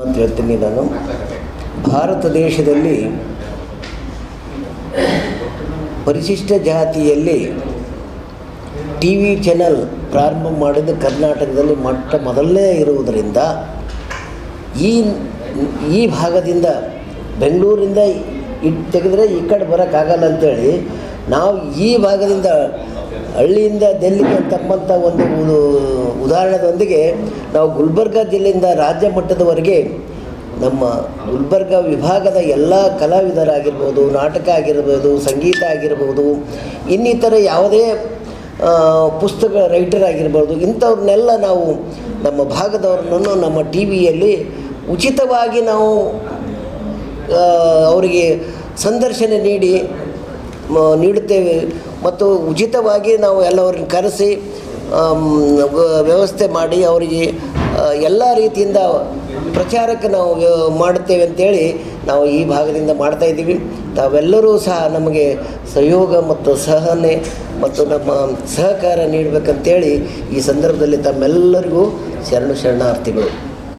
ಅಂತ ಹೇಳ್ತೀನಿ ನಾನು. ಭಾರತ ದೇಶದಲ್ಲಿ ಪರಿಶಿಷ್ಟ ಜಾತಿಯಲ್ಲಿ ಟಿ ವಿ ಚಾನಲ್ ಪ್ರಾರಂಭ ಮಾಡಿದ ಕರ್ನಾಟಕದಲ್ಲಿ ಮೊಟ್ಟ ಮೊದಲನೇ ಇರುವುದರಿಂದ ಈ ಈ ಭಾಗದಿಂದ ಬೆಂಗಳೂರಿಂದ ಇಟ್ಟು ತೆಗೆದ್ರೆ ಈ ಕಡೆ ಬರೋಕ್ಕಾಗಲ್ಲ ಅಂತೇಳಿ ನಾವು ಈ ಭಾಗದಿಂದ ಹಳ್ಳಿಯಿಂದ ಡೆಲ್ಲಿಗೆ ಅಂತಕ್ಕಂಥ ಒಂದು ಉದಾಹರಣೆದೊಂದಿಗೆ ನಾವು ಗುಲ್ಬರ್ಗ ಜಿಲ್ಲೆಯಿಂದ ರಾಜ್ಯ ಮಟ್ಟದವರೆಗೆ ನಮ್ಮ ಗುಲ್ಬರ್ಗ ವಿಭಾಗದ ಎಲ್ಲ ಕಲಾವಿದರಾಗಿರ್ಬೋದು, ನಾಟಕ ಆಗಿರ್ಬೋದು, ಸಂಗೀತ ಆಗಿರ್ಬೋದು, ಇನ್ನಿತರ ಯಾವುದೇ ಪುಸ್ತಕ ರೈಟರ್ ಆಗಿರ್ಬೋದು, ಇಂಥವ್ರನ್ನೆಲ್ಲ ನಾವು ನಮ್ಮ ಭಾಗದವ್ರನ್ನು ನಮ್ಮ ಟಿ ವಿಯಲ್ಲಿ ಉಚಿತವಾಗಿ ನಾವು ಅವರಿಗೆ ಸಂದರ್ಶನ ನೀಡಿ ನೀಡುತ್ತೇವೆ. ಮತ್ತು ಉಚಿತವಾಗಿ ನಾವು ಎಲ್ಲವರನ್ನು ಕರೆಸಿ ವ್ಯವಸ್ಥೆ ಮಾಡಿ ಅವರಿಗೆ ಎಲ್ಲ ರೀತಿಯಿಂದ ಪ್ರಚಾರಕ್ಕೆ ನಾವು ಮಾಡುತ್ತೇವೆ ಅಂತೇಳಿ ನಾವು ಈ ಭಾಗದಿಂದ ಮಾಡ್ತಾ ಇದ್ದೀವಿ. ತಾವೆಲ್ಲರೂ ಸಹ ನಮಗೆ ಸಹಯೋಗ ಮತ್ತು ಸಹನೆ ಮತ್ತು ನಮ್ಮ ಸಹಕಾರ ನೀಡಬೇಕಂತೇಳಿ ಈ ಸಂದರ್ಭದಲ್ಲಿ ತಮ್ಮೆಲ್ಲರಿಗೂ ಶರಣು ಶರಣಾರ್ಥಿಗಳು.